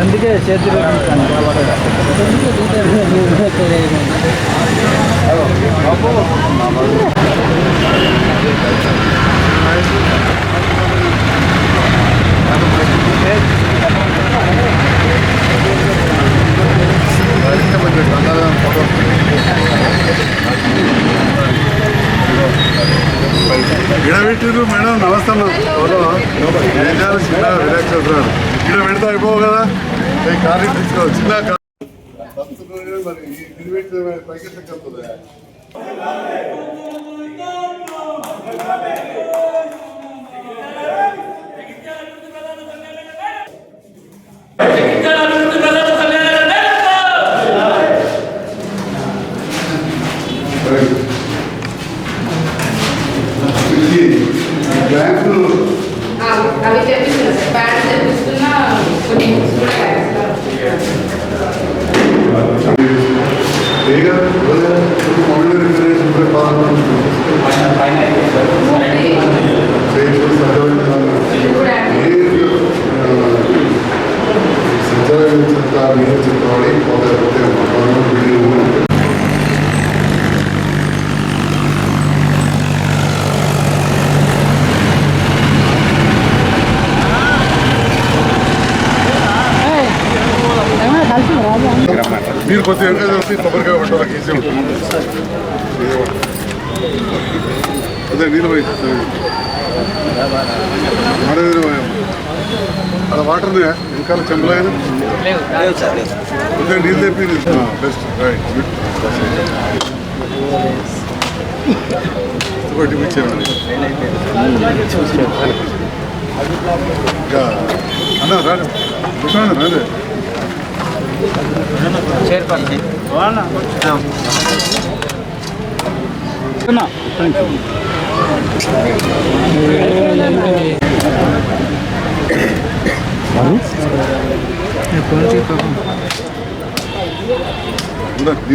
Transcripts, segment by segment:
అందుకే చేతులు ఎందుకు మేడం? నమస్తే చిన్న రిలాక్స్ అవుతున్నారు. ఇక్కడ పెడితే అయిపోవు కదా? ఈ కార్ తీసుకో చిన్న కార్. మరి ఈ గిడబెట్టి పైకి വേഗം ഇവിടെ മുകളിൽ ഇവിടെ പാർലമെന്റ് మీరు కొద్దిగా ఎంకరేజ్ చేసి కొబ్బరికాయ పట్టాలి ఈజీ ఉంటుంది అదే నీళ్ళు పోయి అదే అలా వాటర్ ఇంకా చెంబులైన కొద్దిగా నీళ్ళు తెప్పి బెస్ట్ రైట్ గుడ్ ఒకటి ఇచ్చాను ఇంకా అన్న రాదు రాదు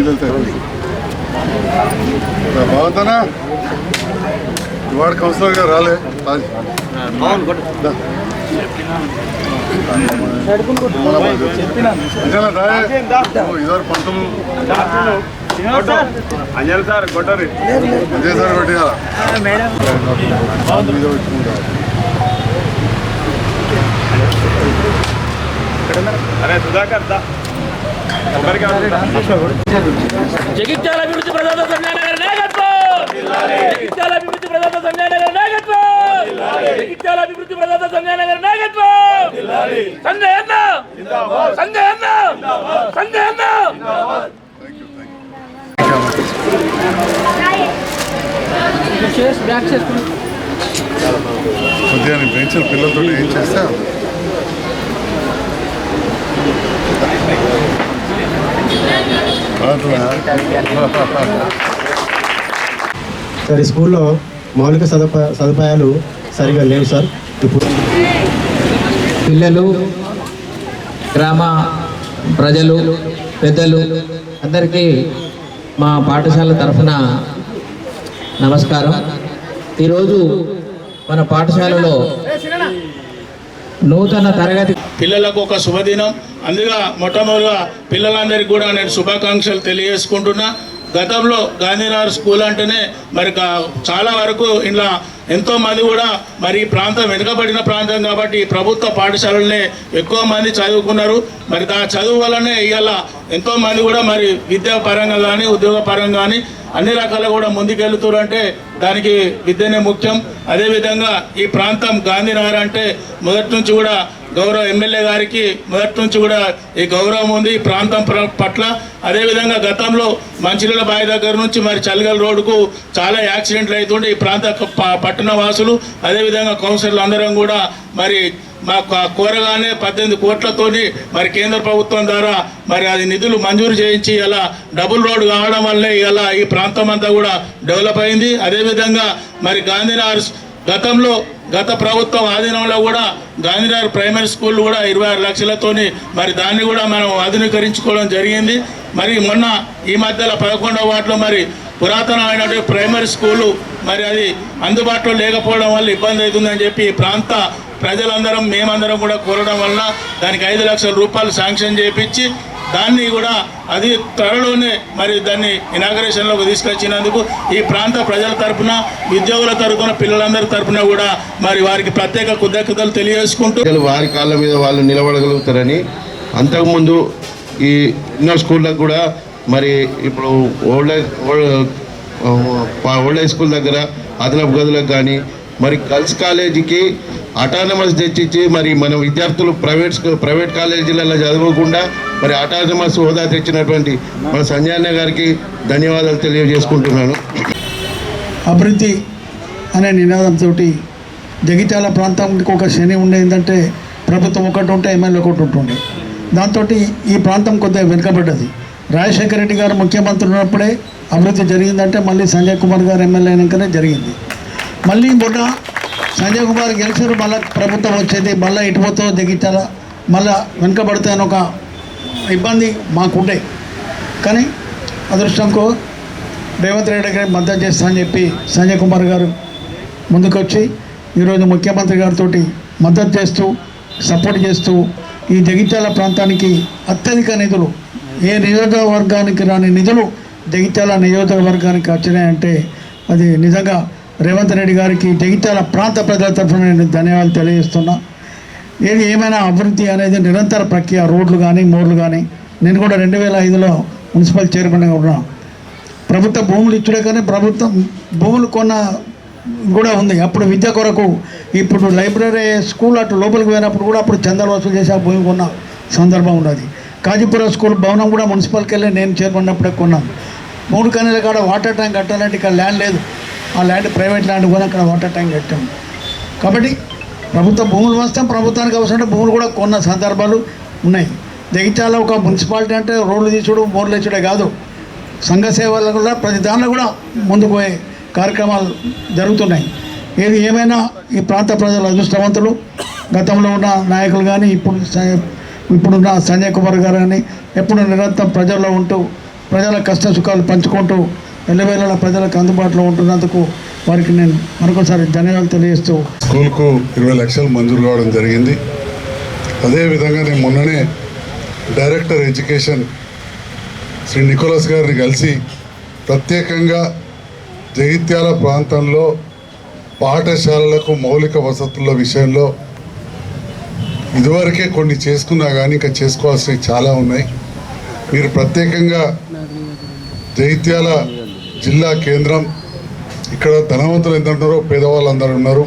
వెళ్తాయి బాగుంటానా వాడు కౌన్సిలర్ గారు రాలే. రాజ్. దా. పంతులు సార్ కొట్టరి అంజయ్ సార్ అరే సుధాకర్ జగిత్యాల అభివృద్ధి ప్రదాత సంఘాన గారి అభివృద్ధి ప్రదాత సంఘాన నాయకత్వం! జగిత్యాల అభివృద్ధి ప్రదాత సంఘాన నాయకత్వం! అన్న అన్న అన్న పిల్లలతో ఏం చేస్తా? అట్లా. సార్ ఈ స్కూల్లో మౌలిక సదుపా సదుపాయాలు సరిగా లేవు సార్. ఇప్పుడు పిల్లలు గ్రామ ప్రజలు పెద్దలు అందరికీ మా పాఠశాల తరఫున నమస్కారం. ఈరోజు మన పాఠశాలలో నూతన తరగతి పిల్లలకు ఒక శుభదినం. అందుగా మొట్టమొదటిగా పిల్లలందరికీ కూడా నేను శుభాకాంక్షలు తెలియజేసుకుంటున్నా. గతంలో గాంధీనగర్ స్కూల్ అంటేనే మరి చాలా వరకు ఇలా ఎంతో మంది కూడా మరి ఈ ప్రాంతం వెనుకబడిన ప్రాంతం కాబట్టి ప్రభుత్వ పాఠశాలలనే ఎక్కువ మంది చదువుకున్నారు. మరి ఆ చదువు వల్లనే ఇవాళ ఎంతో మంది కూడా మరి విద్యా పరంగా కానీ ఉద్యోగ పరంగా కానీ అన్ని రకాలు కూడా ముందుకెళ్తున్నారు అంటే దానికి విద్యనే ముఖ్యం. అదేవిధంగా ఈ ప్రాంతం గాంధీనగర్ అంటే మొదటి నుంచి కూడా గౌరవ ఎమ్మెల్యే గారికి మొదటి నుంచి కూడా ఈ గౌరవం ఉంది. ఈ ప్రాంతం పట్ల అదేవిధంగా గతంలో మంచిర్యాల బావి దగ్గర నుంచి మరి చలిగల్ రోడ్డుకు చాలా యాక్సిడెంట్లు అవుతుంటే ఈ ప్రాంత పట్టణ వాసులు అదేవిధంగా కౌన్సిలర్లు అందరం కూడా మరి మా కోరగానే పద్దెనిమిది కోట్లతోని మరి కేంద్ర ప్రభుత్వం ద్వారా మరి అది నిధులు మంజూరు చేయించి ఇలా డబుల్ రోడ్ కావడం వల్లే ఇలా ఈ ప్రాంతం అంతా కూడా డెవలప్ అయింది. అదేవిధంగా మరి గాంధీనగర్ గతంలో గత ప్రభుత్వం ఆధీనంలో కూడా గాంధీనగర్ ప్రైమరీ స్కూల్ కూడా ఇరవై ఆరు లక్షలతోని మరి దాన్ని కూడా మనం ఆధునీకరించుకోవడం జరిగింది. మరి మొన్న ఈ మధ్యలో పదకొండవ వార్డులో మరి పురాతనమైనటువంటి ప్రైమరీ స్కూలు మరి అది అందుబాటులో లేకపోవడం వల్ల ఇబ్బంది అవుతుందని చెప్పి ప్రాంత ప్రజలందరం మేమందరం కూడా కోరడం వలన దానికి ఐదు లక్షల రూపాయలు శాంక్షన్ చేయించి దాన్ని కూడా అది త్వరలోనే మరి దాన్ని ఇనాగరేషన్లోకి తీసుకొచ్చినందుకు ఈ ప్రాంత ప్రజల తరపున ఉద్యోగుల తరఫున పిల్లలందరి తరఫున కూడా మరి వారికి ప్రత్యేక కృతజ్ఞతలు తెలియజేసుకుంటూ వారి కాళ్ళ మీద వాళ్ళు నిలబడగలుగుతారని అంతకుముందు ఈ ఎన్నో స్కూళ్ళకు కూడా మరి ఇప్పుడు ఓల్డ్ ఓల్డ్ ఓల్డ్ స్కూల్ దగ్గర అదనపు గదులకు కానీ మరి గర్ల్స్ కాలేజీకి అటానమస్ తెచ్చిచ్చి మరి మన విద్యార్థులు ప్రైవేట్ ప్రైవేట్ కాలేజీలలో చదవకుండా మరి అటానమస్ హోదా తెచ్చినటువంటి మన సంజయ్ గారికి ధన్యవాదాలు తెలియజేసుకుంటున్నాను. అభివృద్ధి అనే నినాదంతో జగిత్యాల ప్రాంతానికి ఒక శని ఉండేందంటే ప్రభుత్వం ఒకటి ఉంటే ఎమ్మెల్యే ఒకటి ఉంటుండే. దాంతో ఈ ప్రాంతం కొద్దిగా వెనుకబడ్డది. రాజశేఖర రెడ్డి గారు ముఖ్యమంత్రి ఉన్నప్పుడే అభివృద్ధి జరిగిందంటే మళ్ళీ సంజయ్ కుమార్ గారు ఎమ్మెల్యే అయినాకనే జరిగింది. మళ్ళీ మొన్న సంజయ్ కుమార్ గెలిచారు మళ్ళీ ప్రభుత్వం వచ్చేది మళ్ళీ ఇటు జగిత్యాల మళ్ళీ అని ఒక ఇబ్బంది మాకుండే. కానీ అదృష్టంకో రేవంత్ రెడ్డి గారికి మద్దతు చేస్తా అని చెప్పి సంజయ్ కుమార్ గారు ముందుకొచ్చి ఈరోజు ముఖ్యమంత్రి గారితో మద్దతు చేస్తూ సపోర్ట్ చేస్తూ ఈ జగిత్యాల ప్రాంతానికి అత్యధిక నిధులు ఏ నియోజకవర్గానికి రాని నిధులు జగిత్యాల నియోజకవర్గానికి వచ్చినాయంటే అది నిజంగా రేవంత్ రెడ్డి గారికి జగిత్యాల ప్రాంత ప్రజల తరఫున నేను ధన్యవాదాలు తెలియజేస్తున్నా. ఏది ఏమైనా అభివృద్ధి అనేది నిరంతర ప్రక్రియ రోడ్లు కానీ మోర్లు కానీ నేను కూడా రెండు వేల ఐదులో మున్సిపల్ చైర్మన్గా ఉన్నాను ప్రభుత్వ భూములు ఇచ్చుడే కానీ ప్రభుత్వం భూములు కొన్న కూడా ఉంది. అప్పుడు విద్య కొరకు ఇప్పుడు లైబ్రరీ స్కూల్ అటు లోపలికి పోయినప్పుడు కూడా అప్పుడు చందాలు వసూలు చేసి ఆ భూమి కొన్న సందర్భం ఉన్నది. కాజీపురం స్కూల్ భవనం కూడా మున్సిపల్కి వెళ్ళి నేను చేరుకున్నప్పుడే కొన్నాను మూడు కనీల కాడ వాటర్ ట్యాంక్ కట్టాలంటే ఇక్కడ ల్యాండ్ లేదు. ఆ ల్యాండ్ ప్రైవేట్ ల్యాండ్ కూడా అక్కడ వాటర్ ట్యాంక్ కట్టాం. కాబట్టి ప్రభుత్వ భూములు వస్తాం ప్రభుత్వానికి అవసరం భూములు కూడా కొన్న సందర్భాలు ఉన్నాయి. జగిత్యాల ఒక మున్సిపాలిటీ అంటే రోడ్లు తీసుడు బోర్లు ఇచ్చుడే కాదు. సంఘ సేవలు కూడా ప్రతి దానిలో కూడా ముందుకు పోయే కార్యక్రమాలు జరుగుతున్నాయి. ఏది ఏమైనా ఈ ప్రాంత ప్రజల అదృష్టవంతులు గతంలో ఉన్న నాయకులు కానీ ఇప్పుడు ఇప్పుడున్న సంజయ్ కుమార్ గారు కానీ ఎప్పుడు నిరంతరం ప్రజల్లో ఉంటూ ప్రజల కష్ట సుఖాలు పంచుకుంటూ ఎల్లవేళలా ప్రజలకు అందుబాటులో ఉంటున్నందుకు వారికి నేను మరొకసారి ధన్యవాదాలు తెలియజేస్తూ స్కూల్కు ఇరవై లక్షలు మంజూరు కావడం జరిగింది. అదేవిధంగా నేను మొన్ననే డైరెక్టర్ ఎడ్యుకేషన్ శ్రీ నికోలస్ గారిని కలిసి ప్రత్యేకంగా జగిత్యాల ప్రాంతంలో పాఠశాలలకు మౌలిక వసతుల విషయంలో ఇదివరకే కొన్ని చేసుకున్నా కానీ ఇంకా చేసుకోవాల్సినవి చాలా ఉన్నాయి. మీరు ప్రత్యేకంగా జగిత్యాల జిల్లా కేంద్రం. ఇక్కడ ధనవంతులు ఎంత ఉన్నారో పేదవాళ్ళు అందరూ ఉన్నారు.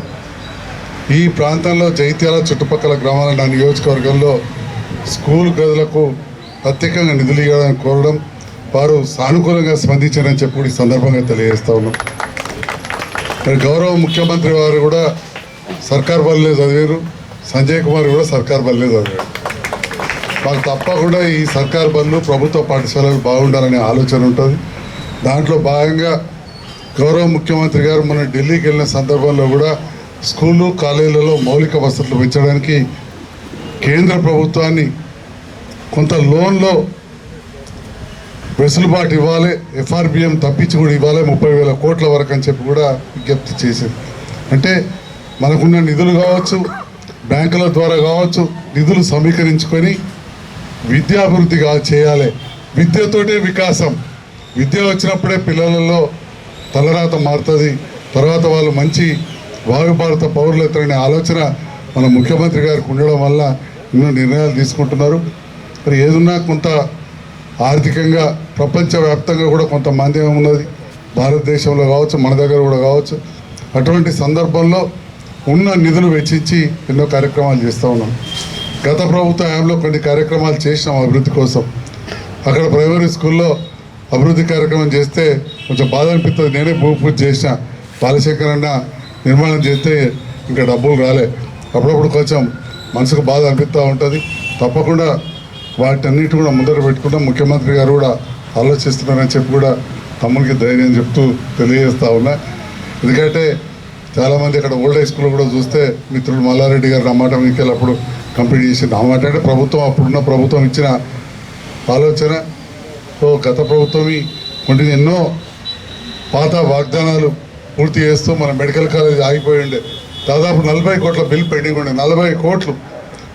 ఈ ప్రాంతంలో జైత్యాల చుట్టుపక్కల గ్రామాల నా నియోజకవర్గంలో స్కూల్ గదులకు ప్రత్యేకంగా నిధులు ఇవ్వడానికి కోరడం వారు సానుకూలంగా స్పందించారని చెప్పి ఈ సందర్భంగా తెలియజేస్తా ఉన్నాం. గౌరవ ముఖ్యమంత్రి వారు కూడా సర్కార్ బల్లే చదివారు. సంజయ్ కుమార్ కూడా సర్కార్ బల్లే చదివారు. మాకు తప్పకుండా ఈ సర్కార్ బళ్ళు ప్రభుత్వ పాఠశాలలు బాగుండాలనే ఆలోచన ఉంటుంది. దాంట్లో భాగంగా గౌరవ ముఖ్యమంత్రి గారు మన ఢిల్లీకి వెళ్ళిన సందర్భంలో కూడా స్కూళ్ళు కాలేజీలలో మౌలిక వసతులు పెంచడానికి కేంద్ర ప్రభుత్వాన్ని కొంత లోన్లో వెసులుబాటు ఇవ్వాలి ఎఫ్ఆర్బిఎం తప్పించి కూడా ఇవ్వాలి ముప్పై వేల కోట్ల వరకు అని చెప్పి కూడా విజ్ఞప్తి చేసింది అంటే మనకున్న నిధులు కావచ్చు బ్యాంకుల ద్వారా కావచ్చు నిధులు సమీకరించుకొని విద్యాభివృద్ధి చేయాలి. విద్యతోటే వికాసం. విద్య వచ్చినప్పుడే పిల్లలలో తలరాత మారుతుంది. తర్వాత వాళ్ళు మంచి భావిభారత పౌరులు అవుతారనే ఆలోచన మన ముఖ్యమంత్రి గారికి ఉండడం వల్ల ఎన్నో నిర్ణయాలు తీసుకుంటున్నారు. మరి ఏదున్నా కొంత ఆర్థికంగా ప్రపంచవ్యాప్తంగా కూడా కొంత మాంద్యం ఉన్నది భారతదేశంలో కావచ్చు మన దగ్గర కూడా కావచ్చు. అటువంటి సందర్భంలో ఉన్న నిధులు వెచ్చించి ఎన్నో కార్యక్రమాలు చేస్తూ ఉన్నాం. గత ప్రభుత్వ హయాంలో కొన్ని కార్యక్రమాలు చేసినాం అభివృద్ధి కోసం. అక్కడ ప్రైమరీ స్కూల్లో అభివృద్ధి కార్యక్రమం చేస్తే కొంచెం బాధ అనిపిస్తుంది. నేనే భూమి పూజ చేసిన. బాలశంకర్ అన్న నిర్మాణం చేస్తే ఇంకా డబ్బులు రాలే. అప్పుడప్పుడు కొంచెం మనసుకు బాధ అనిపిస్తూ ఉంటుంది. తప్పకుండా వాటన్నిటి కూడా ముందర పెట్టుకుంటాం. ముఖ్యమంత్రి గారు కూడా ఆలోచిస్తున్నారని చెప్పి కూడా తమ్మునికి ధైర్యం చెప్తూ తెలియజేస్తా ఉన్నా. ఎందుకంటే చాలామంది ఇక్కడ ఓల్డ్ హై స్కూల్ కూడా చూస్తే మిత్రుడు మల్లారెడ్డి గారు రమ్మాట మీకెళ్ళప్పుడు కంప్లీట్ చేసింది ఆ మాట అంటే ప్రభుత్వం అప్పుడున్న ప్రభుత్వం ఇచ్చిన ఆలోచన. గత ప్రభుత్వం కొన్ని ఎన్నో పాత వాగ్దానాలు పూర్తి చేస్తూ మన మెడికల్ కాలేజ్ ఆగిపోయి ఉండే. దాదాపు నలభై కోట్ల బిల్ పెండింగ్ ఉండే. నలభై కోట్లు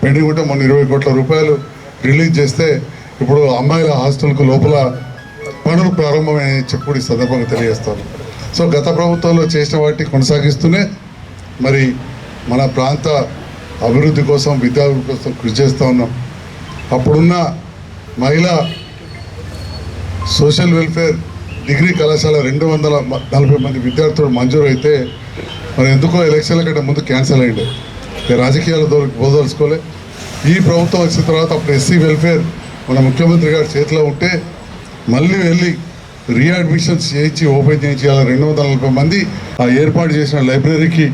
పెండింగ్ ఉంటే మొన్న ఇరవై కోట్ల రూపాయలు రిలీజ్ చేస్తే ఇప్పుడు అమ్మాయిల హాస్టల్కు లోపల పనులు ప్రారంభమని చెప్పి ఈ సందర్భంగా తెలియజేస్తాను. సో గత ప్రభుత్వంలో చేసిన వాటిని కొనసాగిస్తూనే మరి మన ప్రాంత అభివృద్ధి కోసం విద్యాభివృద్ధి కోసం కృషి చేస్తూ ఉన్నాం. అప్పుడున్న మహిళా సోషల్ వెల్ఫేర్ డిగ్రీ కళాశాల రెండు వందల నలభై మంది విద్యార్థులు మంజూరు అయితే మరి ఎందుకో ఎలక్షన్ల కంటే ముందు క్యాన్సిల్ అయ్యింది రాజకీయాల దూరకు బోదలుచుకోలే ఈ ప్రభుత్వం వచ్చిన తర్వాత అప్పుడు ఎస్సీ వెల్ఫేర్ మన ముఖ్యమంత్రి గారి చేతిలో ఉంటే మళ్ళీ వెళ్ళి రీఅడ్మిషన్స్ చేయించి ఓపెన్ చేయించి అలా రెండు వందల నలభై మంది ఆ ఏర్పాటు చేసిన లైబ్రరీకి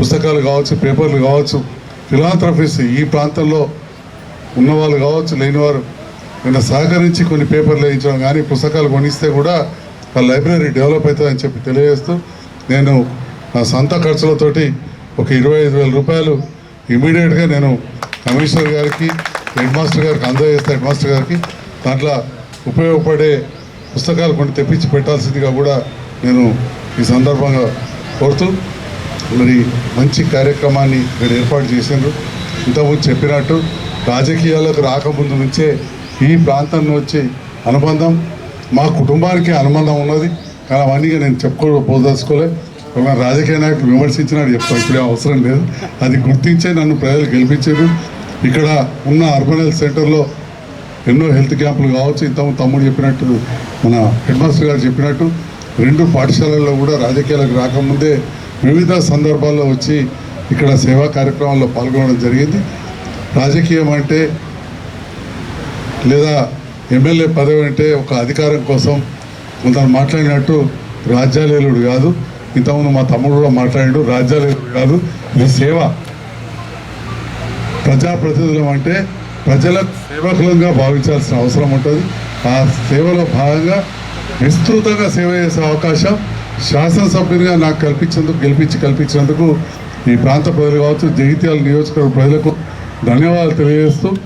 పుస్తకాలు కావచ్చు పేపర్లు కావచ్చు ఫిలాంథ్రఫీస్ ఈ ప్రాంతంలో ఉన్నవాళ్ళు కావచ్చు లేనివారు నిన్న సహకరించి కొన్ని పేపర్లు వేయించడం కానీ పుస్తకాలు కొనిస్తే కూడా ఆ లైబ్రరీ డెవలప్ అవుతుందని చెప్పి తెలియజేస్తూ నేను నా సొంత ఖర్చులతోటి ఒక ఇరవై ఐదు వేల రూపాయలు ఇమీడియట్గా నేను కమిషనర్ గారికి హెడ్ మాస్టర్ గారికి అందజేస్తా హెడ్ మాస్టర్ గారికి దాంట్లో ఉపయోగపడే పుస్తకాలు కొన్ని తెప్పించి పెట్టాల్సిందిగా కూడా నేను ఈ సందర్భంగా కోరుతూ మరి మంచి కార్యక్రమాన్ని మీరు ఏర్పాటు చేసిండ్రు ఇంతకుముందు చెప్పినట్టు రాజకీయాలకు రాకముందు నుంచే ఈ ప్రాంతంలో వచ్చే అనుబంధం మా కుటుంబానికి అనుబంధం ఉన్నది. కానీ అవన్నీ నేను చెప్పుకోపోదలుచుకోలే మన రాజకీయ నాయకులు విమర్శించినాడు చెప్తాను ఇప్పుడే అవసరం లేదు. అది గుర్తించే నన్ను ప్రజలు గెలిపించారు ఇక్కడ ఉన్న అర్బన్ హెల్త్ సెంటర్లో ఎన్నో హెల్త్ క్యాంపులు కావచ్చు ఇంత తమ్ముడు చెప్పినట్టు మన హెడ్ మాస్టర్ గారు చెప్పినట్టు రెండు పాఠశాలల్లో కూడా రాజకీయాలకు రాకముందే వివిధ సందర్భాల్లో వచ్చి ఇక్కడ సేవా కార్యక్రమాల్లో పాల్గొనడం జరిగింది. రాజకీయం అంటే లేదా ఎమ్మెల్యే పదవి అంటే ఒక అధికారం కోసం కొందరు మాట్లాడినట్టు రాజ్యాలేలుడు కాదు. ఇంతకుముందు మా తమ్ముడు కూడా మాట్లాడాడు రాజ్యాలేలుడు కాదు. ఇది సేవ. ప్రజాప్రతినిధులం అంటే ప్రజల సేవకులంగా భావించాల్సిన అవసరం ఉంటుంది. ఆ సేవలో భాగంగా విస్తృతంగా సేవ చేసే అవకాశం శాసనసభ్యునిగా నాకు కల్పించేందుకు గెలిపించి కల్పించినందుకు ఈ ప్రాంత ప్రజలు కావచ్చు జగిత్యాల నియోజకవర్గ ప్రజలకు ధన్యవాదాలు తెలియజేస్తూ